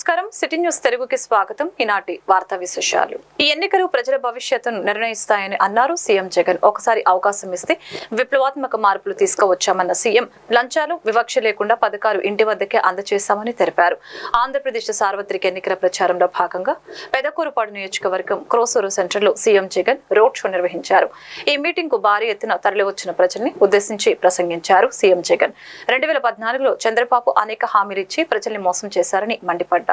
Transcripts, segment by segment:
నమస్కారం. City news తెలుగుకి స్వాగతం. ఈనాటి వార్తా విశేషాలు. ఈ ఎన్నికలు ప్రజల భవిష్యత్తును నిర్ణయిస్తాయని అన్నారు సీఎం జగన్. ఒకసారి అవకాశం ఇస్తే విప్లవాత్మక మార్పులు తీసుకువచ్చామన్న సీఎం లంచాలు వివక్ష లేకుండా పథకాలు ఇంటి వద్దకే అందజేశామని తెలిపారు. ఆంధ్రప్రదేశ్ సార్వత్రిక ఎన్నికల ప్రచారంలో భాగంగా పెదకూరుపాడు నియోజకవర్గం క్రోసూరు సెంటర్లో సీఎం జగన్ రోడ్ షో నిర్వహించారు. ఈ మీటింగ్కు భారీ ఎత్తున తరలివచ్చిన ప్రజల్ని ఉద్దేశించి ప్రసంగించారు సీఎం జగన్. రెండు వేల పద్నాలుగులో చంద్రబాబు అనేక హామీలిచ్చి ప్రజల్ని మోసం చేశారని మండిపడ్డారు.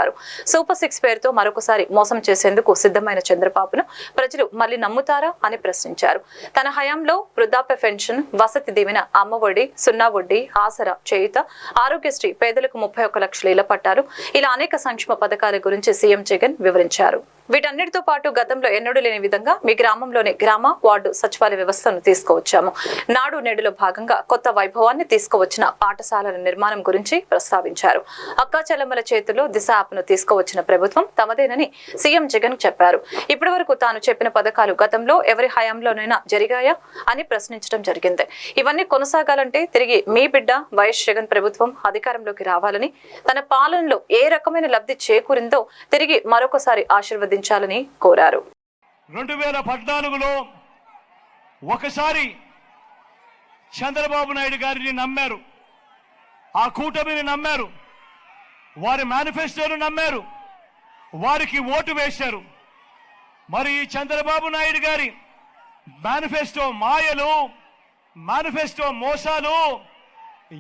సూపర్ సిక్స్ పేరుతో మరొకసారి మోసం చేసేందుకు సిద్ధమైన చంద్రబాబును ప్రజలు మళ్ళీ నమ్ముతారా అని ప్రశ్నించారు. తన హయాంలో వృద్ధాప్య పెన్షన్ వసతి దీవెన అమ్మ ఒడి సున్నా వడ్డీ ఆసరా చేయుత ఆరోగ్యశ్రీ పేదలకు ముప్పై ఒక్క లక్షల ఇళ్ళ పట్టాలు ఇలా అనేక సంక్షేమ పథకాల గురించి సీఎం జగన్ వివరించారు. వీటన్నిటితో పాటు గతంలో ఎన్నడూ లేని విధంగా మీ గ్రామంలోని గ్రామ వార్డు సచివాలయ వ్యవస్థను తీసుకువచ్చాము. నాడు నేడులో భాగంగా కొత్త వైభవాన్ని తీసుకువచ్చిన పాఠశాలల నిర్మాణం గురించి ప్రస్తావించారు. అక్కా చెల్లెమ్మల చేతుల్లో దిశ యాప్ను తీసుకువచ్చిన ప్రభుత్వం తమదేనని సీఎం జగన్ చెప్పారు. ఇప్పటి వరకు తాను చెప్పిన పథకాలు గతంలో ఎవరి హయాంలోనైనా జరిగాయా అని ప్రశ్నించడం జరిగింది. ఇవన్నీ కొనసాగాలంటే తిరిగి మీ బిడ్డ వైఎస్ జగన్ ప్రభుత్వం అధికారంలోకి రావాలని తన పాలనలో ఏ రకమైన లబ్ధి చేకూరిందో తిరిగి మరొకసారి ప్రకటించాలని కోరారు. రెండు వేల పద్నాలుగులో ఒకసారి చంద్రబాబు నాయుడు గారిని నమ్మారు. ఆ కూటమిని నమ్మారు. వారి మేనిఫెస్టోను నమ్మారు. వారికి ఓటు వేశారు. మరి ఈ చంద్రబాబు నాయుడు గారి మేనిఫెస్టో మాయలు మేనిఫెస్టో మోసాలు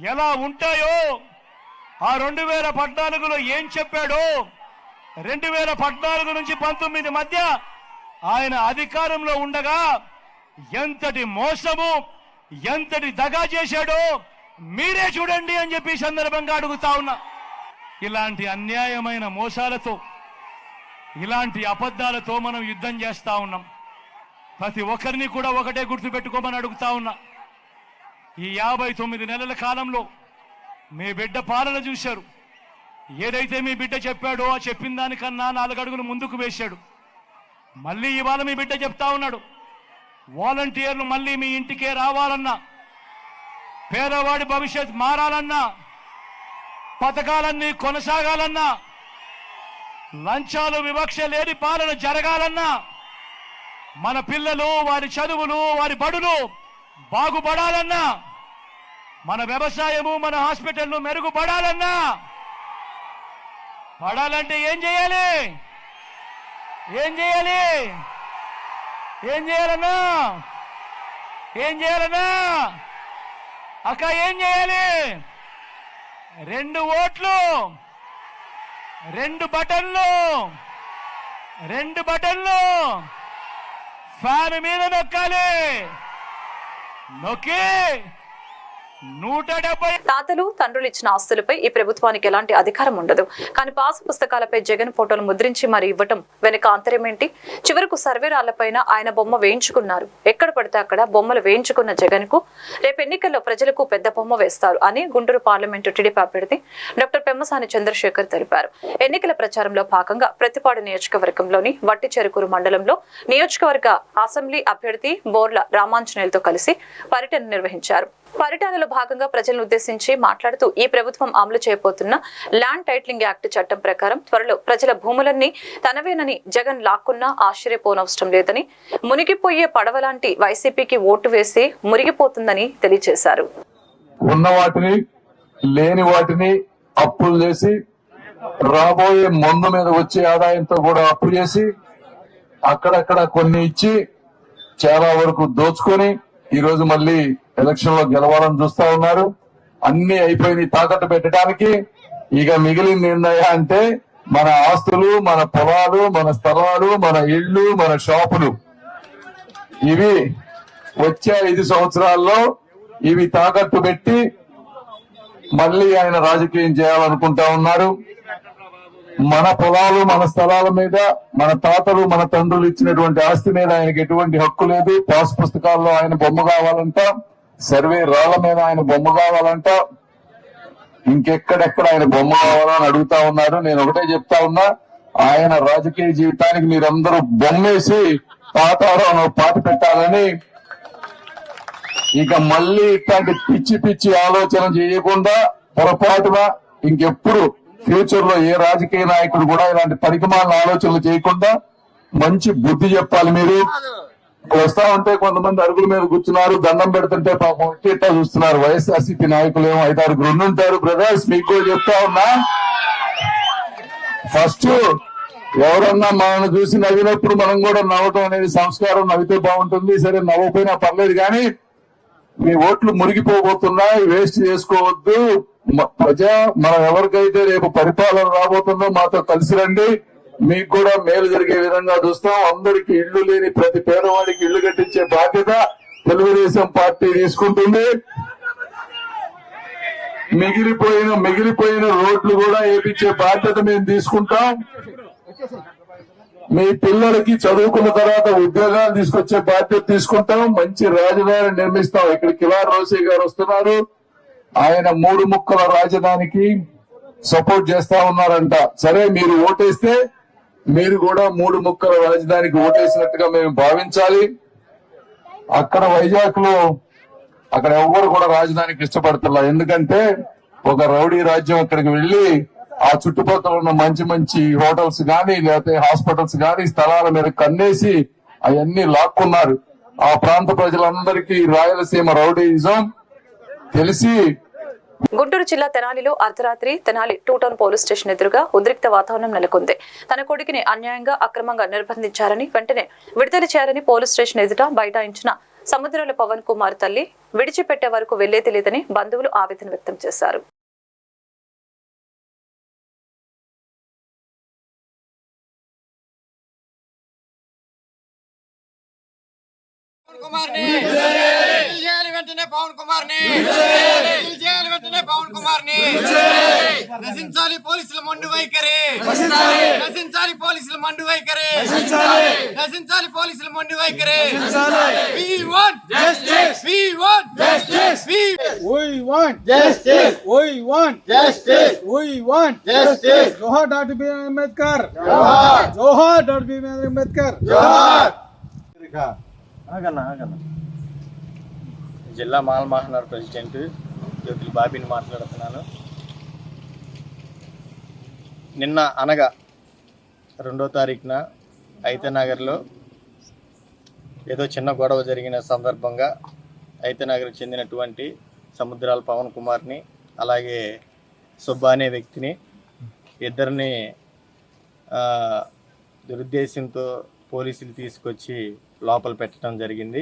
ఎలా ఉంటాయో ఆ రెండు వేల పద్నాలుగులో ఏం చెప్పాడో రెండు వేల పద్నాలుగు నుంచి పంతొమ్మిది మధ్య ఆయన అధికారంలో ఉండగా ఎంతటి మోసము ఎంతటి దగా చేశాడో మీరే చూడండి అని చెప్పి సందర్భంగా అడుగుతా ఉన్నా. ఇలాంటి అన్యాయమైన మోసాలతో ఇలాంటి అబద్ధాలతో మనం యుద్ధం చేస్తా ఉన్నాం. ప్రతి ఒక్కరిని కూడా ఒకటే గుర్తుపెట్టుకోమని అడుగుతా ఉన్నా. ఈ యాభై తొమ్మిది నెలల కాలంలో మీ బిడ్డ పాలన చూశారు. ఏదైతే మీ బిడ్డ చెప్పాడో ఆ చెప్పిన దానికన్నా నాలుగడుగులు ముందుకు వేశాడు. మళ్ళీ ఇవాళ మీ బిడ్డ చెప్తా ఉన్నాడు. వాలంటీర్లు మళ్ళీ మీ ఇంటికే రావాలన్నా పేదవాడి భవిష్యత్ మారాలన్నా పథకాలన్నీ కొనసాగాలన్నా లంచాలు వివక్ష లేని పాలన జరగాలన్నా మన పిల్లలు వారి చదువులు వారి బడులు బాగుపడాలన్నా మన వ్యవసాయము మన హాస్పిటల్ను మెరుగుపడాలన్నా పడాలంటే ఏం చేయాలి? ఏం చేయాలి? ఏం చేయాలన్నా? ఏం చేయాలన్నా? అక్క ఏం చేయాలి? రెండు ఓట్లు రెండు బటన్లు రెండు బటన్లు ఫ్యాన్ మీద నొక్కాలి. నొక్కి తాతలు తండ్రులు ఇచ్చిన ఆస్తులపై ఈ ప్రభుత్వానికి ఎలాంటి అధికారం ఉండదు. కానీ పాస్ పుస్తకాలపై జగన్ ఫోటోలు ముద్రించి మరి ఇవ్వటం వెనుక అంతరం ఏంటి? చివరకు సర్వే రాళ్ళపైన ఆయన బొమ్మ వేయించుకున్నారు. ఎక్కడ పడితే అక్కడ బొమ్మలు వేయించుకున్న జగన్కు రేపు ఎన్నికల్లో ప్రజలకు పెద్ద బొమ్మ వేస్తారు అని గుంటూరు పార్లమెంటు టీడీపీ అభ్యర్థి డాక్టర్ పెమ్మసాని చంద్రశేఖర్ తెలిపారు. ఎన్నికల ప్రచారంలో భాగంగా ప్రతిపాడు నియోజకవర్గంలోని వట్టి చెరుకూరు మండలంలో నియోజకవర్గ అసెంబ్లీ అభ్యర్థి బోర్ల రామాంజనేయులతో కలిసి పర్యటన నిర్వహించారు. పర్యటనలో భాగంగా ప్రజలను ఉద్దేశించి మాట్లాడుతూ ఈ ప్రభుత్వం అమలు చేయబోతున్న ల్యాండ్ టైటిలింగ్ యాక్ట్ చట్టం ప్రకారం త్వరలో ప్రజల భూములన్నీ తనవేనని జగన్ లాక్కున్నా ఆశ్చర్యపోనవసరం లేదని మునిగిపోయే పడవలాంటి వైసీపీకి ఓటు వేసి మురిగిపోతుందని తెలియజేశారు. ఉన్న వాటిని లేని వాటిని అప్పులు చేసి రాబోయే మందు మీద వచ్చే ఆదాయంతో కూడా అప్పు చేసి అక్కడక్కడ కొన్ని ఇచ్చి చాలా వరకు దోచుకొని ఈరోజు మళ్ళీ ఎలక్షన్లో గెలవాలని చూస్తా ఉన్నారు. అన్ని అయిపోయి తాకట్టు పెట్టడానికి. ఇక మిగిలింది ఏందయ్యా అంటే మన ఆస్తులు మన పొలాలు మన స్థలాలు మన ఇళ్ళు మన షాపులు. ఇవి వచ్చే ఐదు సంవత్సరాల్లో ఇవి తాకట్టు పెట్టి మళ్ళీ ఆయన రాజకీయం చేయాలనుకుంటా ఉన్నారు. మన పొలాలు మన స్థలాల మీద మన తాతలు మన తండ్రులు ఇచ్చినటువంటి ఆస్తి మీద ఆయనకి ఎటువంటి హక్కు లేదు. పాస్ పుస్తకాల్లో ఆయన బొమ్మ కావాలంట. సర్వే రాళ్ళ మీద ఆయన బొమ్మ కావాలంట. ఇంకెక్కడెక్కడ ఆయన బొమ్మ కావాలని అడుగుతా ఉన్నారు. నేను ఒకటే చెప్తా ఉన్నా ఆయన రాజకీయ జీవితానికి మీరందరూ బొమ్మేసి పాతారం పాట పెట్టాలని. ఇక మళ్ళీ ఇట్లాంటి పిచ్చి పిచ్చి ఆలోచన చేయకుండా పొరపాటున ఇంకెప్పుడు ఫ్యూచర్లో ఏ రాజకీయ నాయకుడు కూడా ఇలాంటి పరికమాల ఆలోచనలు చేయకుండా మంచి బుద్ధి చెప్పాలి మీరు. వస్తా ఉంటే కొంతమంది అరుగుల మీద కూర్చున్నారు దండం పెడుతుంటే పాపం ఇట్టా చూస్తున్నారు. వైఎస్ఆర్సీపీ నాయకులు ఏమో ఐదారు ఉంటారు బ్రదర్స్ మీకు చెప్తా ఉన్నా. ఫస్ట్ ఎవరన్నా మనల్ని చూసి నవ్వినప్పుడు మనం కూడా నవ్వటం అనేది సంస్కారం నవ్వితే బాగుంటుంది. సరే నవ్వపోయినా పర్లేదు కానీ మీ ఓట్లు మురిగిపోబోతున్నాయి వేస్ట్ చేసుకోవద్దు. ప్రజా మనం ఎవరికైతే రేపు పరిపాలన రాబోతుందో మాతో కలిసి రండి. మీకు కూడా మేలు జరిగే విధంగా చూస్తాం. అందరికి ఇళ్ళు లేని ప్రతి పేదవాడికి ఇళ్ళు కట్టించే బాధ్యత తెలుగుదేశం పార్టీ తీసుకుంటుంది. మిగిలిపోయిన మిగిలిపోయిన రోడ్లు కూడా వేపించే బాధ్యత మేము తీసుకుంటాం. మీ పిల్లలకి చదువుకున్న తర్వాత ఉద్యోగాలు తీసుకొచ్చే బాధ్యత తీసుకుంటాం. మంచి రాజధాని నిర్మిస్తాం. ఇక్కడ కిలార్ రోసే గారు వస్తున్నారు. ఆయన మూడు ముక్కల రాజధానికి సపోర్ట్ చేస్తా ఉన్నారంట. సరే మీరు ఓటేస్తే మీరు కూడా మూడు ముక్కల రాజధానికి ఓటేసినట్టుగా మేము భావించాలి. అక్కడ వైజాగ్లో అక్కడ ఎవ్వరు కూడా రాజధానికి ఇష్టపడుతున్నారు ఎందుకంటే ఒక రౌడీ రాజ్యం అక్కడికి వెళ్ళి ఆ చుట్టుపక్కల ఉన్న మంచి మంచి హోటల్స్ గాని లేకపోతే హాస్పిటల్స్ గాని స్థలాల మీద కన్నేసి అవన్నీ లాక్కున్నారు. ఆ ప్రాంత ప్రజలందరికీ రాయలసీమ రౌడీయిజం తెలిసి గుంటూరు జిల్లా తెనాలిలో అర్ధరాత్రి Tenali two town police station ఎదురుగా ఉద్రిక్త వాతావరణం నెలకొంది. తన కొడుకుని అన్యాయంగా అక్రమంగా నిర్బంధించారని వెంటనే విడుదల చేయాలని పోలీస్ స్టేషన్ ఎదుట బైఠాయించిన సముద్రాల పవన్ కుమార్ తల్లి విడిచిపెట్టే వరకు వెళ్ళేది లేదని బంధువులు ఆవేదన వ్యక్తం చేశారు. వెంటనే పవన్ కుమార్ని రిలీజ్ చేయాలి వెంటనే పవన్ కుమార్ ని నశించాలి పోలీసుల మండు వైఖరి నశించాలి పోలీసుల మండు వైఖరి నశించాలి పోలీసుల మండు వైఖరి We want justice. We want justice. We We want justice. we want Justice. we want Justice. Johar Dr. B. Ambedkar. Johar. Johar Dr. B. Ambedkar. Johar. ఆగన్న ఆగన్న జిల్లా మాల మహానగర్ ప్రెసిడెంట్ జ్యోతుల బాబీని మాట్లాడుతున్నాను. నిన్న అనగా రెండో తారీఖున అయితనగర్లో ఏదో చిన్న గొడవ జరిగిన సందర్భంగా ఐతనగర్కి చెందినటువంటి సముద్రాల పవన్ కుమార్ని అలాగే సుబ్బా అనే వ్యక్తిని ఇద్దరిని దురుద్దేశంతో పోలీసులు తీసుకొచ్చి లోపల పెట్టడం జరిగింది.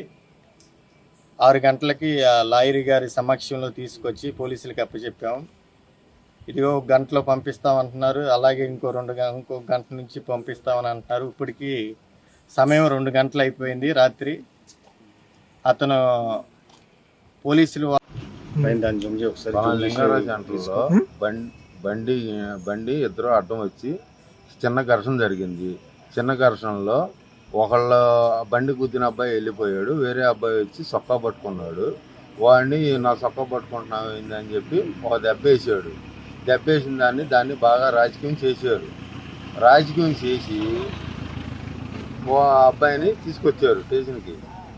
ఆరు గంటలకి ఆ లాయర్ గారి సమక్షంలో తీసుకొచ్చి పోలీసులకు అప్పచెప్పాం. ఇదిగో ఒక గంటలో పంపిస్తామంటున్నారు అలాగే ఇంకో రెండు ఇంకో గంట నుంచి పంపిస్తామని అంటున్నారు. ఇప్పటికి సమయం రెండు గంటలు అయిపోయింది రాత్రి. అతను పోలీసులు దాని ఒకసారి బండి బండి ఇద్దరు అడ్డం వచ్చి చిన్న ఘర్షణ జరిగింది. చిన్న ఘర్షణలో ఒకళ్ళ బండి గుద్దిన అబ్బాయి వెళ్ళిపోయాడు వేరే అబ్బాయి వచ్చి సొక్కా పట్టుకున్నాడు. వాడిని నా సొక్కా పట్టుకుంటున్నావు ఏందని చెప్పి ఒక దెబ్బ వేసాడు. దెబ్బ వేసిన దాన్ని దాన్ని బాగా రాజకీయం చేశారు. రాజకీయం చేసి ఓ అబ్బాయిని తీసుకొచ్చారు స్టేషన్కి.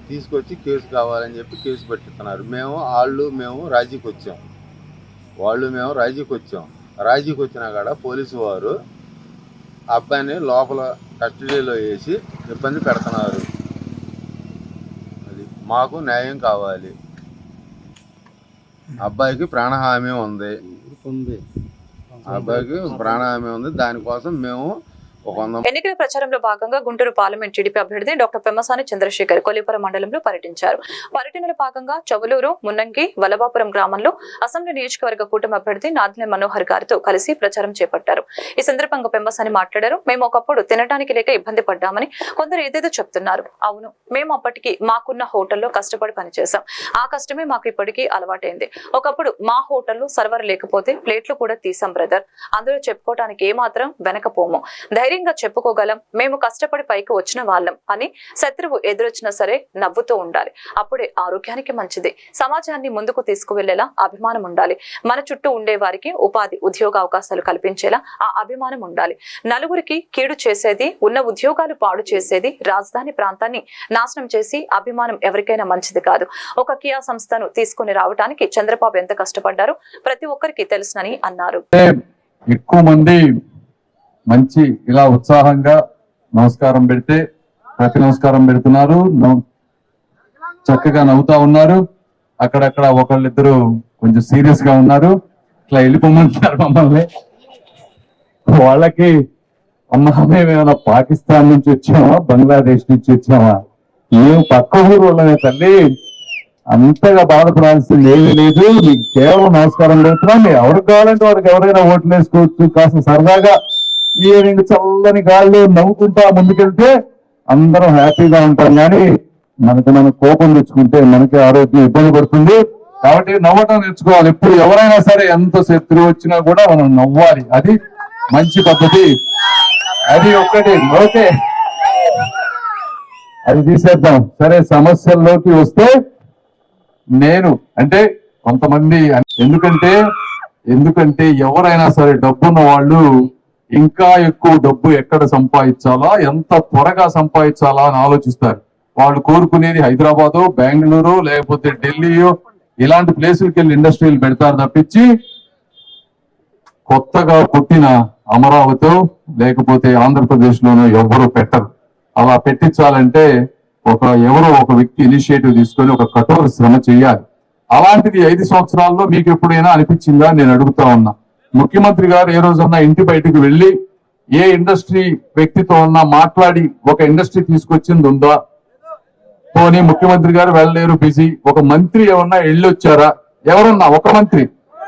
తీసుకొచ్చి కేసు కావాలని చెప్పి కేసు పెట్టిస్తున్నారు. మేము వాళ్ళు మేము రాజీకి వచ్చాం వాళ్ళు మేము రాజీకి వచ్చాం రాజీకి వచ్చినా కాడ పోలీసు వారు అబ్బాయిని లోపల కస్టడీలో వేసి ఇబ్బంది పెడుతున్నారు. అది మాకు న్యాయం కావాలి. అబ్బాయికి ప్రాణహామీ ఉంది. అబ్బాయికి ప్రాణహామీ ఉంది. దానికోసం మేము ఎన్నికల ప్రచారంలో భాగంగా గుంటూరు పార్లమెంట్ టీడీపీ అభ్యర్థి డాక్టర్ పెమ్మసాని చంద్రశేఖర్ కొలిపురం మండలంలో పర్యటించారు. పర్యటనలో భాగంగా చవులూరు మున్నంగి వల్లభాపురం గ్రామంలో అసెంబ్లీ నియోజకవర్గ కూటమి అభ్యర్థి నాదినే మనోహర్ గారితో కలిసి ప్రచారం చేపట్టారు. ఈ సందర్భంగా పెమ్మసాని మాట్లాడారు. మేము ఒకప్పుడు తినడానికి లేక ఇబ్బంది పడ్డామని కొందరు ఏదేదో చెప్తున్నారు. అవును మేము అప్పటికి మాకున్న హోటల్లో కష్టపడి పనిచేశాం. ఆ కష్టమే మాకు ఇప్పటికీ అలవాటైంది. ఒకప్పుడు మా హోటల్లో సర్వర్ లేకపోతే ప్లేట్లు కూడా తీసాం బ్రదర్. అందులో చెప్పుకోవడానికి ఏమాత్రం వెనకపోము. ధైర్యంగా చెప్పుకోగలం. మేము కష్టపడి పైకి వచ్చిన వాళ్ళం అని శత్రువు ఎదురొచ్చినా సరే నవ్వుతూ ఉండాలి. అప్పుడే ఆరోగ్యానికి మంచిది. సమాజాన్ని ముందుకు తీసుకువెళ్ళేలా అభిమానం ఉండాలి. మన చుట్టూ ఉండే వారికి ఉపాధి ఉద్యోగ అవకాశాలు కల్పించేలా ఆ అభిమానం ఉండాలి. నలుగురికి కీడు చేసేది ఉన్న ఉద్యోగాలు పాడు చేసేది రాజధాని ప్రాంతాన్ని నాశనం చేసి అభిమానం ఎవరికైనా మంచిది కాదు. ఒక కియా సంస్థను తీసుకుని రావడానికి చంద్రబాబు ఎంత కష్టపడ్డారో ప్రతి ఒక్కరికి తెలుసునని అన్నారు. ఎక్కువ మంది మంచి ఇలా ఉత్సాహంగా నమస్కారం పెడితే ప్రతి నమస్కారం పెడుతున్నారు. చక్కగా నవ్వుతా ఉన్నారు. అక్కడక్కడ ఒకళ్ళిద్దరు కొంచెం సీరియస్గా ఉన్నారు. ఇట్లా వెళ్ళిపోమంటున్నారు మమ్మల్ని. వాళ్ళకి అమ్మ మేమేమైనా పాకిస్తాన్ నుంచి వచ్చామా? బంగ్లాదేశ్ నుంచి వచ్చామా? ఏం పక్క ఊరు వాళ్ళనే తల్లి. అంతగా బాధపడాల్సింది ఏమీ లేదు. మీకు కేవలం నమస్కారం పెడుతున్నా. మీరు ఎవరికి కావాలంటే వాడికి ఎవరైనా ఓట్లు వేసుకోవచ్చు. కాస్త సరదాగా ఈవినింగ్ చల్లని గాల్లో నవ్వుకుంటా ముందుకెళ్తే అందరం హ్యాపీగా ఉంటాం. కానీ మనకి మనం కోపం తెచ్చుకుంటే మనకి ఆరోగ్యం ఇబ్బంది పడుతుంది. కాబట్టి నవ్వటం నేర్చుకోవాలి. ఎప్పుడు ఎవరైనా సరే ఎంత శత్రువు వచ్చినా కూడా మనం నవ్వాలి. అది మంచి పద్ధతి. అది ఒక్కటి. ఓకే. అది తీసేద్దాం. సరే సమస్యల్లోకి వస్తే నేను అంటే కొంతమంది ఎందుకంటే ఎందుకంటే ఎవరైనా సరే డబ్బున్న వాళ్ళు ఇంకా ఎక్కువ డబ్బు ఎక్కడ సంపాదించాలా? ఎంత త్వరగా సంపాదించాలా అని ఆలోచిస్తారు. వాళ్ళు కోరుకునేది హైదరాబాదు బెంగళూరు లేకపోతే ఢిల్లీయో ఇలాంటి ప్లేసులకి వెళ్ళి ఇండస్ట్రీలు పెడతారు తప్పించి కొత్తగా పుట్టిన అమరావతి లేకపోతే ఆంధ్రప్రదేశ్ లోనో ఎవరు పెట్టరు. అలా పెట్టించాలంటే ఒక ఎవరో ఒక వ్యక్తి ఇనిషియేటివ్ తీసుకొని ఒక కఠోర శ్రమ చేయాలి. అలాంటిది ఐదు సంవత్సరాల్లో మీకు ఎప్పుడైనా అనిపించిందా? నేను అడుగుతా ఉన్నా. ముఖ్యమంత్రి గారు ఏ రోజన్నా ఇంటి బయటకు వెళ్ళి ఏ ఇండస్ట్రీ వ్యక్తితో అన్నా మాట్లాడి ఒక ఇండస్ట్రీ తీసుకొచ్చింది ఉందా? పోనీ ముఖ్యమంత్రి గారు వెళ్ళలేరు బిజీ. ఒక మంత్రి ఏమన్నా వెళ్ళొచ్చారా? ఎవరన్నా? ఒక మంత్రి.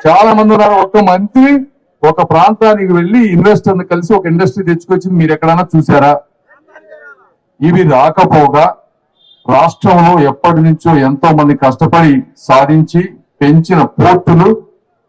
చాలా మంది ఉన్నారు. ఒక మంత్రి ఒక ప్రాంతానికి వెళ్ళి ఇన్వెస్టర్ని కలిసి ఒక ఇండస్ట్రీ తెచ్చుకొచ్చింది. మీరు ఎక్కడైనా చూసారా ఇవి రాకపోగా రాష్ట్రంలో ఎప్పటి నుంచో ఎంతో మంది కష్టపడి సాధించి పెంచిన పోర్టులు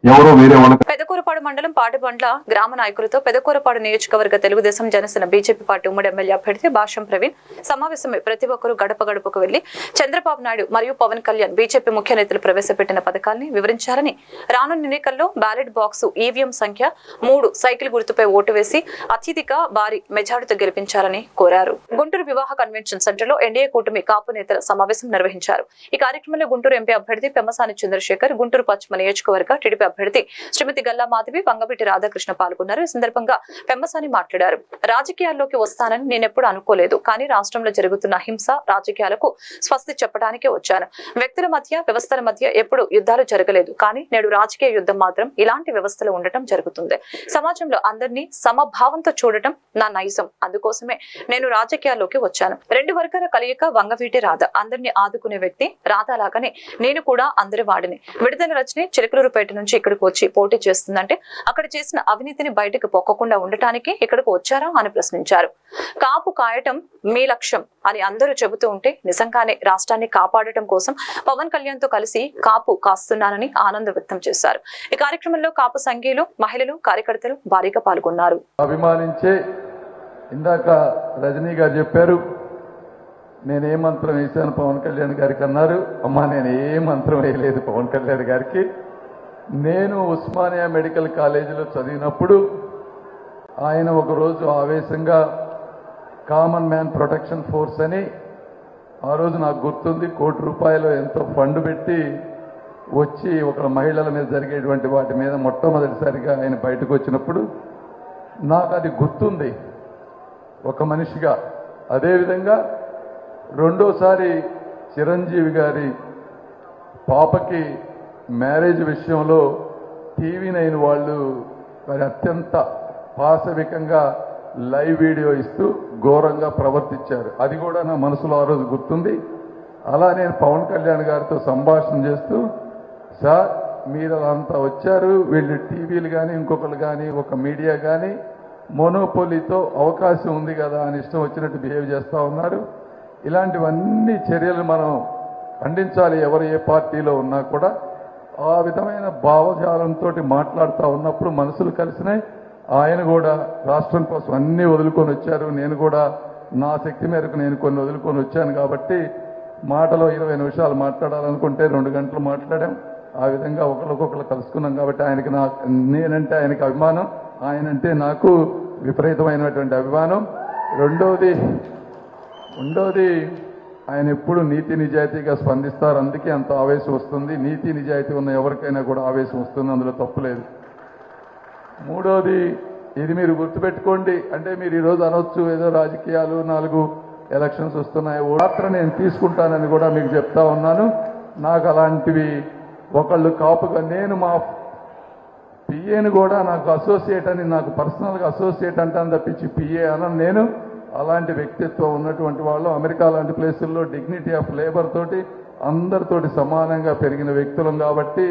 ఎవరో వేరే వాళ్ళకి పెదకూరపాడు మండలం పాటిబండ్ల గ్రామ నాయకులతో పెదకూరపాడు నియోజకవర్గ తెలుగుదేశం జనసేన బీజేపీ పార్టీ ఉమ్మడి ఎమ్మెల్యే అభ్యర్థి భాషం ప్రవీణ్ సమావేశమై ప్రతి ఒక్కరూ గడప గడపకు వెళ్ళి చంద్రబాబు నాయుడు మరియు పవన్ కళ్యాణ్ బీజేపీ ముఖ్య నేతలు ప్రవేశపెట్టిన పథకాల్ని వివరించారని. రానున్న ఎన్నికల్లో బ్యాలెట్ బాక్సు ఈవీఎం సంఖ్య మూడు సైకిల్ గుర్తుపై ఓటు వేసి అత్యధిక భారీ మెజార్టీతో గెలిపించాలని కోరారు. గుంటూరు వివాహ కన్వెన్షన్ సెంటర్లో ఎన్డీఏ కూటమి కాపు నేతల సమావేశం నిర్వహించారు. ఈ కార్యక్రమంలో గుంటూరు ఎంపీ అభ్యర్థి పెమ్మసాని చంద్రశేఖర్ గుంటూరు పశ్చిమ నియోజకవర్గ టీడీపీ అభ్యర్థి శ్రీమతి గల్లా మాధవి వంగవీటి రాధాకృష్ణ పాల్గొన్నారు. ఈ సందర్భంగా పెమ్మసాని మాట్లాడారు. రాజకీయాల్లోకి వస్తానని నేనెప్పుడు అనుకోలేదు కానీ రాష్ట్రంలో జరుగుతున్న హింస రాజకీయాలకు స్వస్తి చెప్పడానికే వచ్చాను. వ్యక్తుల మధ్య వ్యవస్థల మధ్య ఎప్పుడు యుద్ధాలు జరగలేదు కానీ నేడు రాజకీయ యుద్ధం మాత్రం ఇలాంటి వ్యవస్థలు ఉండటం జరుగుతుంది. సమాజంలో అందరినీ సమభావంతో చూడటం నా నైజం. అందుకోసమే నేను రాజకీయాల్లోకి వచ్చాను. రెండు వర్గాల కలయిక వంగవీటి రాధ. అందరినీ ఆదుకునే వ్యక్తి రాధ లాగానే నేను కూడా అందరి వాడిని. విడుదల రచని చిలకలూరుపేట నుంచి ఇక్కడికి వచ్చి పోటీ చేస్తుందంటే అక్కడ చేసిన అవినీతిని బయటకు పొక్కకుండా ఉండటానికి ఇక్కడికి వచ్చారా అని ప్రశ్నించారు. కాపు కాయటం మీ లక్ష్యం అని అందరూ చెబుతూ ఉంటే నిజంగానే రాష్ట్రాన్ని కాపాడటం కోసం పవన్ కళ్యాణ్తో కలిసి కాపు కాస్తున్నానని ఆనందం వ్యక్తం చేశారు. ఈ కార్యక్రమంలో కాపు సంఘీయులు మహిళలు కార్యకర్తలు భారీగా పాల్గొన్నారు. అభిమానించే ఇందాక రజనీ గారు చెప్పారు నేను ఏ మంత్రం వేశాను పవన్ కళ్యాణ్ గారికి అన్నారు. అమ్మా నేను ఏ మంత్రం వేయలేదు పవన్ కళ్యాణ్ గారికి. నేను ఉస్మానియా మెడికల్ కాలేజీలో చదివినప్పుడు ఆయన ఒకరోజు ఆవేశంగా కామన్ మ్యాన్ ప్రొటెక్షన్ ఫోర్స్ అని ఆ రోజు నాకు గుర్తుంది కోటి రూపాయలు ఎంతో ఫండ్ పెట్టి వచ్చి ఒక మహిళల మీద జరిగేటువంటి వాటి మీద మొట్టమొదటిసారిగా ఆయన బయటకు వచ్చినప్పుడు నాకు అది గుర్తుంది. ఒక మనిషిగా అదేవిధంగా రెండోసారి చిరంజీవి గారి పాపకి మ్యారేజ్ విషయంలో టీవీ నైన్ వాళ్ళు మరి అత్యంత పాశవికంగా లైవ్ వీడియో ఇస్తూ ఘోరంగా ప్రవర్తించారు. అది కూడా నా మనసులో ఆ రోజు గుర్తుంది. అలా నేను పవన్ కళ్యాణ్ గారితో సంభాషణ చేస్తూ సార్ మీరు అంతా వచ్చారు. వీళ్ళు టీవీలు కానీ ఇంకొకరు కానీ ఒక మీడియా కానీ మోనోపోలీతో అవకాశం ఉంది కదా అని ఇష్టం వచ్చినట్టు బిహేవ్ చేస్తూ ఉన్నారు. ఇలాంటివన్నీ చర్యలు మనం ఖండించాలి ఎవరు ఏ పార్టీలో ఉన్నా కూడా. ఆ విధమైన భావజాలంతో మాట్లాడుతూ ఉన్నప్పుడు మనసులు కలిసినాయి. ఆయన కూడా రాష్ట్రం కోసం అన్ని వదులుకొని వచ్చారు. నేను కూడా నా శక్తి మేరకు నేను కొన్ని వదులుకొని వచ్చాను కాబట్టి మాటలో ఇరవై నిమిషాలు మాట్లాడాలనుకుంటే రెండు గంటలు మాట్లాడాం. ఆ విధంగా ఒకరికొకరు కలుసుకున్నాం కాబట్టి ఆయనకి నా నేనంటే ఆయనకి అభిమానం ఆయనంటే నాకు విపరీతమైనటువంటి అభిమానం. రెండవది రెండవది ఆయన ఎప్పుడు నీతి నిజాయితీగా స్పందిస్తారు అందుకే అంత ఆవేశం వస్తుంది. నీతి నిజాయితీ ఉన్న ఎవరికైనా కూడా ఆవేశం వస్తుంది అందులో తప్పులేదు మూడోది ఇది మీరు గుర్తుపెట్టుకోండి. అంటే మీరు ఈరోజు అనొచ్చు ఏదో రాజకీయాలు నాలుగు ఎలక్షన్స్ వస్తున్నాయి. మాత్రం నేను తీసుకుంటానని కూడా మీకు చెప్తా ఉన్నాను. నాకు అలాంటివి ఒకళ్ళు కాపుగా నేను మా పిఏని కూడా నాకు అసోసియేట్ అని నాకు పర్సనల్గా అసోసియేట్ అంటాను తప్పించి పిఏ అన్న నేను. అలాంటి వ్యక్తిత్వం ఉన్నటువంటి వాళ్ళు అమెరికా లాంటి ప్లేసుల్లో డిగ్నిటీ ఆఫ్ లేబర్ తోటి అందరితోటి సమానంగా పెరిగిన వ్యక్తులం కాబట్టి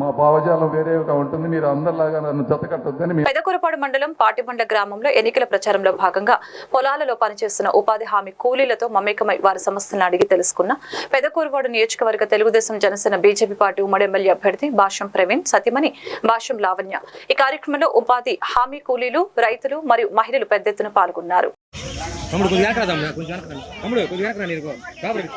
మా భావజాలం వేరేగా ఉంటుంది. మీరు అందరిలాగా నన్ను జతకట్టొద్దని మీ పెదకూరపాడు మండలం పాటిబండ గ్రామంలో ఎన్నికల ప్రచారంలో భాగంగా పొలాలలో పనిచేస్తున్న ఉపాధి హామీ కూలీలతో మమేకమై వారి సమస్యలను అడిగి తెలుసుకున్న పెదకూరపాడు నియోజకవర్గ తెలుగుదేశం జనసేన బీజేపీ పార్టీ ఉమ్మడి ఎమ్మెల్యే అభ్యర్థి భాష్యం ప్రవీణ్ సతీమణి భాష్యం లావణ్య. ఈ కార్యక్రమంలో ఉపాధి హామీ కూలీలు రైతులు మరియు మహిళలు పెద్ద ఎత్తున పాల్గొన్నారు. తమ్ముడు కొద్దిగా వెనక రాదమ్మ, కొంచెం వెనక తమ్ముడు కొద్దిగా వెనక నీరు కాబట్టి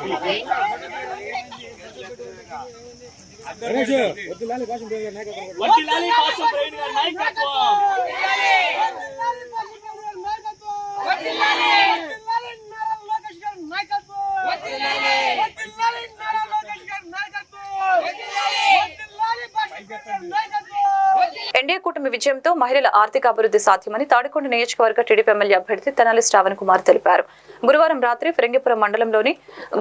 నాయకత్వం. ఎన్డీఏ కూటమి విజయంతో మహిళల ఆర్థిక అభివృద్ధి సాధ్యమని తాడికొండ నియోజకవర్గ టీడీపీ ఎమ్మెల్యే అభ్యర్థి తెనాలి శ్రావణ్ కుమార్ తెలిపారు. గురువారం రాత్రి ఫిరంగిపురం మండలంలోని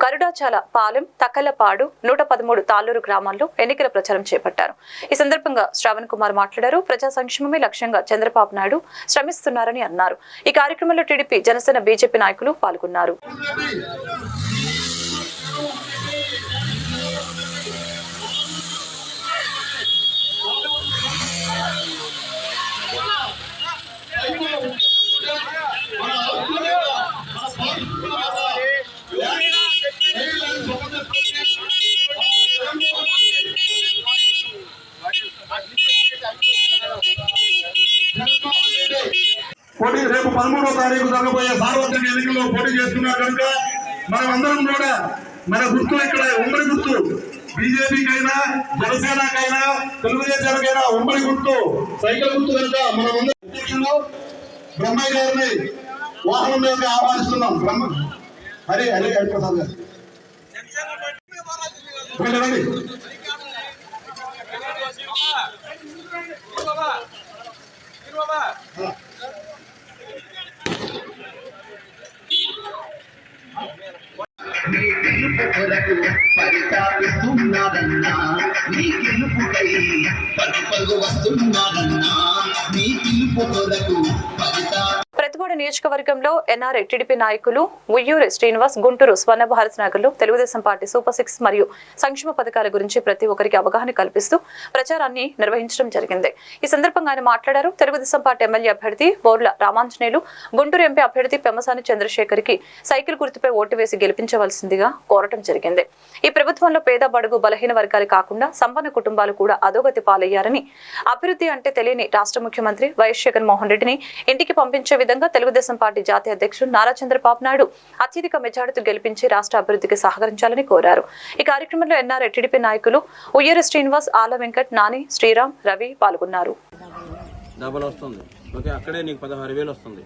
గరుడాచాల పాలెం తక్కలపాడు నూట పదమూడు తాళ్ళూరు గ్రామాల్లో ఎన్నికల ప్రచారం చేపట్టారు. ఈ సందర్భంగా శ్రావణ్ కుమార్ మాట్లాడారు. ప్రజా సంక్షేమమే లక్ష్యంగా చంద్రబాబు నాయుడు శ్రమిస్తున్నారని అన్నారు. ఈ కార్యక్రమంలో టీడీపీ జనసేన బీజేపీ నాయకులు పాల్గొన్నారు. పోటీ రేపు పదమూడవ తారీఖు జరగబోయే సార్వత్రిక ఎన్నికల్లో పోటీ చేస్తున్నారు కనుక మనం అందరం కూడా మన గుర్తు ఇక్కడ ఉమ్మడి గుర్తు. బీజేపీకైనా జనసేనకైనా తెలుగుదేశానికైనా ఉమ్మడి గుర్తు. సైకిల్ గుర్తు కనుక మనం అందరం అధ్యక్షులు బ్రహ్మయ్య గారిని వాహనం మీద ఆహ్వానిస్తున్నాం. బ్రహ్మ హరి హరి హరిప్రసాద్ గారు రండి, రండి. నీ గెలుపు కొరకు పరితాపిస్తున్నారన్నా నీ గెలుపుకై పలు పలు వస్తున్నారన్నా నీ గెలుపు కొరకు పరితాపి ప్రతిపాడు నియోజకవర్గంలో ఎన్ఆర్ఐ టీడీపీ నాయకులు ఉయ్యూరి శ్రీనివాస్ గుంటూరు స్వర్ణ భారత్ నగర్లో తెలుగుదేశం పార్టీ సూపర్ సిక్స్ మరియు సంక్షేమ పథకాల గురించి ప్రతి ఒక్కరికి అవగాహన కల్పిస్తూ ప్రచారాన్ని నిర్వహించడం జరిగింది. ఈ సందర్భంగా ఆయన మాట్లాడారు. తెలుగుదేశం పార్టీ ఎమ్మెల్యే అభ్యర్థి బోర్ల రామాంజనేయులు గుంటూరు ఎంపీ అభ్యర్థి పెమ్మసాని చంద్రశేఖర్కి సైకిల్ గుర్తుపై ఓటు వేసి గెలిపించవలసిందిగా కోరటం జరిగింది. ఈ ప్రభుత్వంలో పేద బడుగు బలహీన వర్గాలు కాకుండా సంపన్న కుటుంబాలు కూడా అధోగతి పాలయ్యారని అభివృద్ధి అంటే తెలియని రాష్ట్ర ముఖ్యమంత్రి వైఎస్ జగన్మోహన్ రెడ్డిని ఇంటికి పంపించే విధంగా తెలుగుదేశం పార్టీ జాతీయ అధ్యక్షుడు నారా చంద్రబాబు నాయుడు అత్యధిక మెజార్టీతో గెలిపించి రాష్ట్ర అభివృద్ధికి సహకరించాలని కోరారు. ఈ కార్యక్రమంలో ఎన్ఆర్ఐ టీడీపీ నాయకులు ఉయ్యూరి శ్రీనివాస్ ఆల వెంకట్ నాని శ్రీరామ్ రవి పాల్గొన్నారు. డబల్ వస్తుంది. ఓకే అక్కడే నీకు పదహారు వేలు వస్తుంది.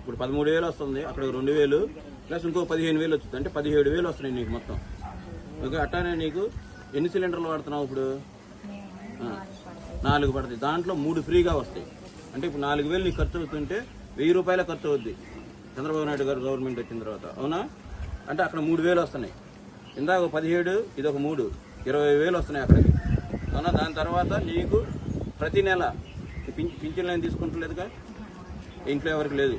ఇప్పుడు పదమూడు వేలు వస్తుంది అక్కడ రెండు వేలు ప్లస్ ఇంకో పదిహేను వేలు వచ్చింది అంటే పదిహేడు వేలు వస్తున్నాయి నీకు మొత్తం. ఓకే అట్లానే నీకు ఎన్ని సిలిండర్లు వాడుతున్నావు ఇప్పుడు? నాలుగు పడతాయి. దాంట్లో మూడు ఫ్రీగా వస్తాయి. అంటే ఇప్పుడు నాలుగు వేలు నీకు ఖర్చు అవుతుంటే వెయ్యి రూపాయల ఖర్చు అవుద్ది. చంద్రబాబు నాయుడు గారు గవర్నమెంట్ వచ్చిన తర్వాత. అవునా? అంటే అక్కడ మూడు వేలు వస్తున్నాయి. ఇందాక పదిహేడు ఇది ఒక మూడు. ఇరవై వేలు వస్తున్నాయి అక్కడికి. అవునా? దాని తర్వాత నీకు ప్రతి నెల పింఛ- పింఛన్ ఏం తీసుకుంటలేదుగా? ఇంట్లో ఎవరికి లేదు.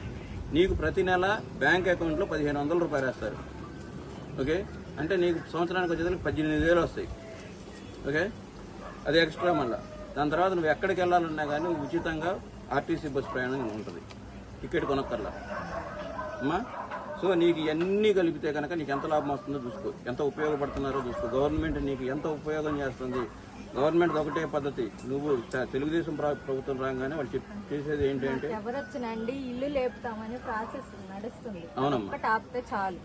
నీకు ప్రతి నెల బ్యాంక్ అకౌంట్లో పదిహేను వందల రూపాయలు వేస్తారు. ఓకే? అంటే నీకు సంవత్సరానికి వచ్చేసరికి పద్దెనిమిది వేలు వస్తాయి. ఓకే? అది ఎక్స్ట్రా మళ్ళీ. దాని తర్వాత నువ్వు ఎక్కడికి వెళ్ళాలన్నా కానీ ఉచితంగా ఆర్టీసీ బస్ ప్రయాణం ఉంటుంది. టికెట్ కొనక్కర్లా. అమ్మా సో నీకు ఇవన్నీ కలిపితే కనుక నీకు ఎంత లాభం వస్తుందో చూసుకో. ఎంత ఉపయోగపడుతున్నారో చూసుకో. గవర్నమెంట్ నీకు ఎంత ఉపయోగం చేస్తుంది? గవర్నమెంట్ ఒకటే పద్ధతి. నువ్వు తెలుగుదేశం ప్ర- ప్రభుత్వం రాగానే వాళ్ళు చేసేది ఏంటి అంటే ఎవరు వచ్చినండి ఇల్లు లేపుతామని ప్రాసెస్ నడుస్తుంది. అవునమ్మా. ఒకటి ఆపితే చాలు.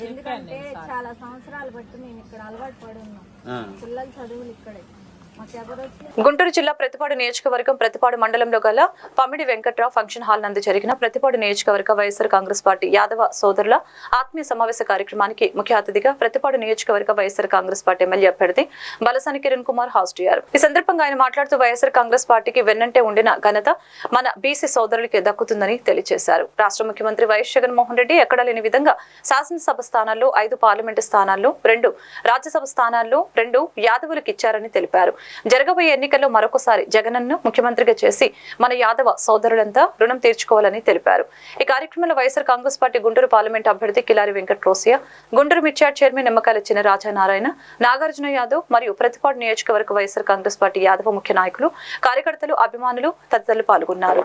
ఎందుకంటే చాలా సంవత్సరాలు బట్టి మేము ఇక్కడ అలవాటు పడి ఉన్నాం. ఆ, పిల్లల చదువులు ఇక్కడే. గుంటూరు జిల్లా ప్రతిపాడు నియోజకవర్గం ప్రతిపాడు మండలంలో గల పమిడి వెంకట్రావు ఫంక్షన్ హాల్ నందు జరిగిన ప్రతిపాడు నియోజకవర్గ వైఎస్ఆర్ కాంగ్రెస్ పార్టీ యాదవ సోదరుల ఆత్మీయ సమావేశ కార్యక్రమానికి ముఖ్య అతిథిగా ప్రతిపాడు నియోజకవర్గ వైఎస్ఆర్ కాంగ్రెస్ పార్టీ ఎమ్మెల్యే అభ్యర్థి బలసాని కిరణ్ కుమార్ హాజరయ్యారు ఈ సందర్భంగా ఆయన మాట్లాడుతూ వైఎస్ఆర్ కాంగ్రెస్ పార్టీకి వెన్నంటే ఉండిన ఘనత మన బీసీ సోదరులకి దక్కుతుందని తెలియజేశారు. రాష్ట్ర ముఖ్యమంత్రి వైఎస్ జగన్మోహన్ రెడ్డి ఎక్కడా లేని విధంగా శాసనసభ స్థానాల్లో ఐదు పార్లమెంటు స్థానాల్లో రెండు రాజ్యసభ స్థానాల్లో రెండు యాదవులకు ఇచ్చారని తెలిపారు. జరగబోయే ఎన్నికల్లో మరొకసారి జగనన్ను ముఖ్యమంత్రిగా చేసి మన యాదవ సోదరులంతా రుణం తీర్చుకోవాలని తెలిపారు. ఈ కార్యక్రమంలో YSR Congress party Guntur parliament అభ్యర్థి కిలారి వెంకట్ రోసియా గుంటూరు మిర్చాడ్ చైర్మన్ నిమ్మకాయల చిన్న రాజానారాయణ నాగార్జున యాదవ్ మరియు ప్రతిపాడు నియోజకవర్గ వైఎస్ఆర్ కాంగ్రెస్ పార్టీ యాదవ ముఖ్య నాయకులు కార్యకర్తలు అభిమానులు తదితరులు పాల్గొన్నారు.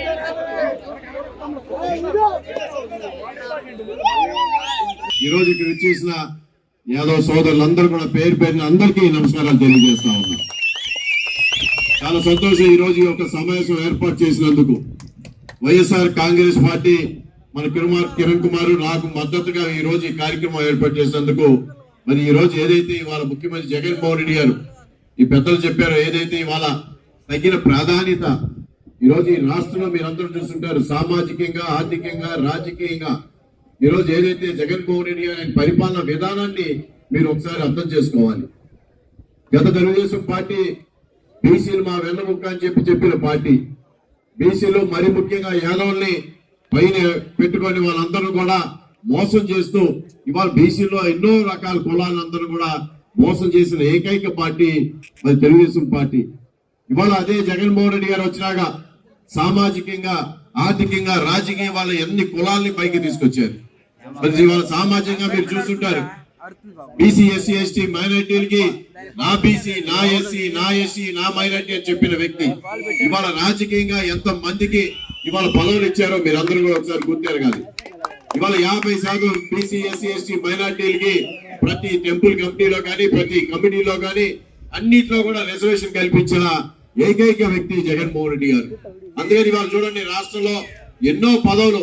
రోజు ఇక్కడ వచ్చేసిన యాదవ్ సోదరులందరూ కూడా పేరు పేరున అందరికీ నమస్కారాలు తెలియజేస్తా ఉన్నా. చాలా సంతోషం ఈ రోజు ఈ యొక్క సమావేశం ఏర్పాటు చేసినందుకు. వైఎస్ఆర్ కాంగ్రెస్ పార్టీ మన కిరుమార్ కిరణ్ కుమార్ నాకు మద్దతుగా ఈ రోజు ఈ కార్యక్రమం ఏర్పాటు చేసినందుకు. మరి ఈ రోజు ఏదైతే ఇవాళ ముఖ్యమంత్రి జగన్మోహన్ రెడ్డి గారు ఈ పెద్దలు చెప్పారో ఏదైతే ఇవాళ తగిన ప్రాధాన్యత ఈరోజు ఈ రాష్ట్రంలో మీరందరూ చూస్తుంటారు సామాజికంగా ఆర్థికంగా రాజకీయంగా. ఈ రోజు ఏదైతే జగన్మోహన్ రెడ్డి గారి పరిపాలన విధానాన్ని మీరు ఒకసారి అర్థం చేసుకోవాలి. గత తెలుగుదేశం పార్టీ బీసీలు మా వెన్నముక్క అని చెప్పి చెప్పిన పార్టీ. బీసీలు మరి ముఖ్యంగా యాదవుల్ని పైన పెట్టుకొని వాళ్ళందరూ కూడా మోసం చేస్తూ ఇవాళ బీసీలో ఎన్నో రకాల కులాలందరూ కూడా మోసం చేసిన ఏకైక పార్టీ మరి తెలుగుదేశం పార్టీ. ఇవాళ అదే జగన్మోహన్ రెడ్డి గారు వచ్చినాక సామాజికంగా ఆర్థికంగా రాజకీయ వాళ్ళ ఎన్ని కులాల్ని పైకి తీసుకొచ్చారు? మరి వాళ్ళ సామాజికంగా మీరు చూస్తుంటారు. బీసీ ఎస్సీ ఎస్టీ మైనార్టీలకి నా బీసీ నా ఎస్సీ నా ఎస్సీ నా మైనార్టీ అని చెప్పిన వ్యక్తి ఇవాళ రాజకీయంగా ఎంత మందికి ఇవాళ పదవులు ఇచ్చారో మీరు అందరూ కూడా ఒకసారి గుర్తారు కాదు ఇవాళ యాభై శాతం బీసీ ఎస్సీ ఎస్టీ మైనార్టీలకి ప్రతి టెంపుల్ కమిటీలో కానీ ప్రతి కమిటీలో కానీ అన్నిట్లో కూడా రిజర్వేషన్ కల్పించిన ఏకైక వ్యక్తి జగన్మోహన్ రెడ్డి గారు. అందుకని ఇవాళ చూడండి రాష్ట్రంలో ఎన్నో పదవులు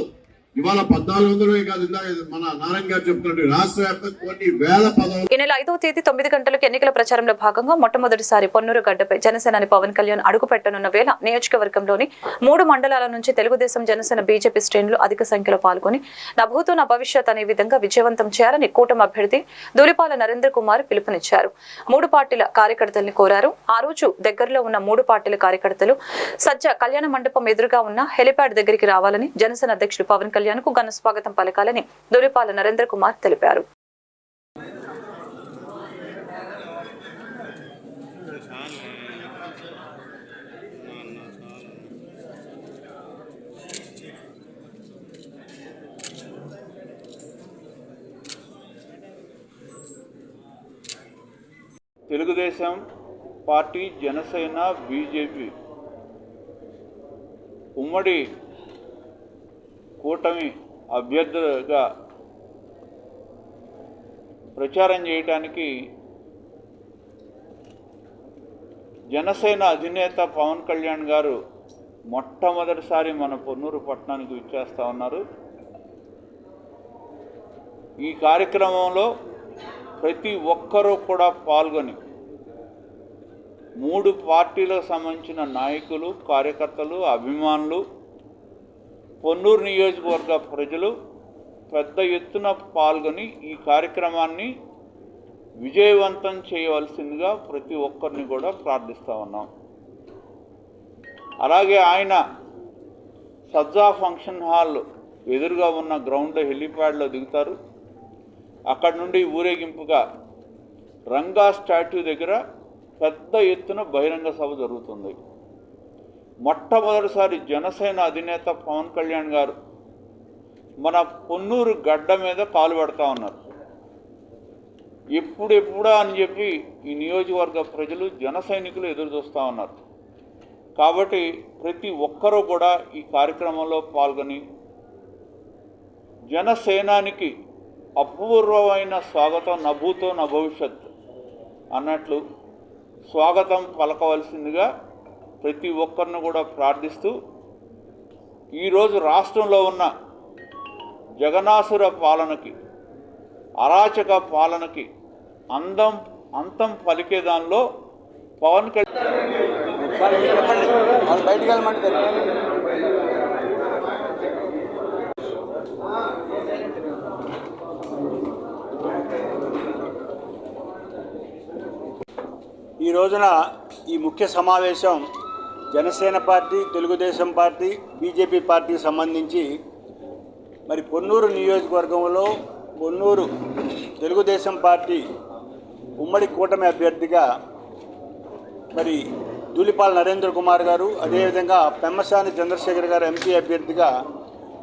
ఇవాళ పద్నాలుగు వందలే కాదు ఇందాక మన నారాయణ గారు చెప్తున్నట్టు రాష్ట్ర వ్యాప్తంగా కొన్ని వేల పదవులు ఈ నెల ఐదవ తేదీ తొమ్మిది గంటలకు ఎన్నికల ప్రచారంలో భాగంగా మొట్టమొదటిసారి పొన్నూరు గడ్డపై జనసేనని పవన్ కళ్యాణ్ అడుగు పెట్టనున్న వేళ నియోజకవర్గంలోని మూడు మండలాల నుంచి తెలుగుదేశం జనసేన బీజేపీ శ్రేణులు అధిక సంఖ్యలో పాల్గొని నా భూతో నా భవిష్యత్ అనే విధంగా విజయవంతం చేయాలని కూటమి అభ్యర్థి దూలిపాల నరేంద్ర కుమార్ పిలుపునిచ్చారు. మూడు పార్టీల కార్యకర్తల్ని కోరారు. ఆ రోజు దగ్గరలో ఉన్న మూడు పార్టీల కార్యకర్తలు సజ్జ కళ్యాణ మండపం ఎదురుగా ఉన్న హెలిప్యాడ్ దగ్గరికి రావాలని జనసేన అధ్యక్షుడు పవన్ కళ్యాణ్ కు ఘన స్వాగతం పలకాలని దొరిపాల నరేంద్ర కుమార్ తెలిపారు. తెలుగుదేశం పార్టీ జనసేన బీజేపీ ఉమ్మడి కూటమి అభ్యర్థులుగా ప్రచారం చేయడానికి జనసేన అధినేత పవన్ కళ్యాణ్ గారు మొట్టమొదటిసారి మన పొన్నూరు పట్టణానికి విచ్చేస్తూ ఉన్నారు. ఈ కార్యక్రమంలో ప్రతి ఒక్కరూ కూడా పాల్గొని మూడు పార్టీలకు సంబంధించిన నాయకులు కార్యకర్తలు అభిమానులు పొన్నూరు నియోజకవర్గ ప్రజలు పెద్ద ఎత్తున పాల్గొని ఈ కార్యక్రమాన్ని విజయవంతం చేయవలసిందిగా ప్రతి ఒక్కరిని కూడా ప్రార్థిస్తూ ఉన్నాం. అలాగే ఆయన సజ్జా ఫంక్షన్ హాల్ ఎదురుగా ఉన్న గ్రౌండ్లో హెలిప్యాడ్లో దిగుతారు. అక్కడ నుండి ఊరేగింపుగా రంగా స్టాట్యూ దగ్గర పెద్ద ఎత్తున బహిరంగ సభ జరుగుతుంది. మొట్టమొదటిసారి జనసేన అధినేత పవన్ కళ్యాణ్ గారు మన పొన్నూరు గడ్డ మీద కాలు పెడతా ఉన్నారు. ఎప్పుడెప్పుడా అని చెప్పి ఈ నియోజకవర్గ ప్రజలు జన సైనికులు ఎదురు చూస్తూ ఉన్నారు. కాబట్టి ప్రతి ఒక్కరూ కూడా ఈ కార్యక్రమంలో పాల్గొని జనసేనానికి అపూర్వమైన స్వాగతం నభూతో నా భవిష్యత్ అన్నట్లు స్వాగతం పలకవలసిందిగా ప్రతి ఒక్కరిని కూడా ప్రార్థిస్తూ ఈరోజు రాష్ట్రంలో ఉన్న జగనాసుర పాలనకి అరాచక పాలనకి అందం అంతం పలికే దానిలో పవన్ కళ్యాణ్ బయటికి వెళ్ళమంటే ఈ రోజున ఈ ముఖ్య సమావేశం Janasena party Telugu Desam party BJP పార్టీకి సంబంధించి మరి పొన్నూరు నియోజకవర్గంలో పొన్నూరు తెలుగుదేశం పార్టీ ఉమ్మడి కూటమి అభ్యర్థిగా మరి దూలిపాల నరేంద్ర కుమార్ గారు అదేవిధంగా పెమ్మసాని చంద్రశేఖర్ గారు ఎంపీ అభ్యర్థిగా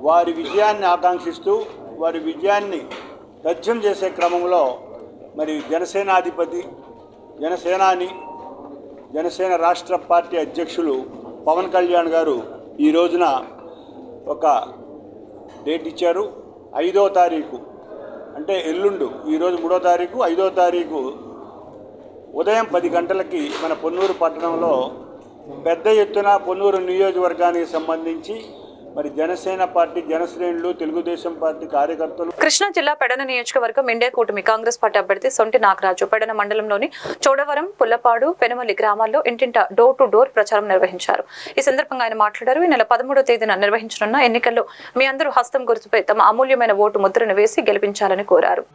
వారి విజయాన్ని ఆకాంక్షిస్తూ వారి విజయాన్ని తథ్యం చేసే క్రమంలో మరి జనసేనాధిపతి జనసేనాని జనసేన రాష్ట్ర పార్టీ అధ్యక్షులు పవన్ కళ్యాణ్ గారు ఈ రోజున ఒక డేట్ ఇచ్చారు ఐదో తారీఖు. అంటే ఎల్లుండు ఈరోజు మూడో తారీఖు ఐదో తారీఖు. ఉదయం పది గంటలకి మన పొన్నూరు పట్టణంలో పెద్ద ఎత్తున పొన్నూరు నియోజకవర్గానికి సంబంధించి మరి జనసేన పార్టీ జనశ్రేణులు తెలుగుదేశం పార్టీ కార్యకర్తలు. కృష్ణా జిల్లా పెడన నియోజకవర్గం ఇండియా కూటమి కాంగ్రెస్ పార్టీ అభ్యర్థి సొంటి నాగరాజు. పెడన మండలంలోని చోడవరం పుల్లపాడు పెనుమలి గ్రామాల్లో ఇంటింట డోర్ టు డోర్ ప్రచారం నిర్వహించారు. ఈ సందర్భంగా ఆయన మాట్లాడారు. ఈ నెల పదమూడో తేదీన నిర్వహించనున్న ఎన్నికల్లో మీ అందరూ హస్తం గుర్తుపై తమ అమూల్యమైన ఓటు ముద్రను వేసి గెలిపించాలని కోరారు.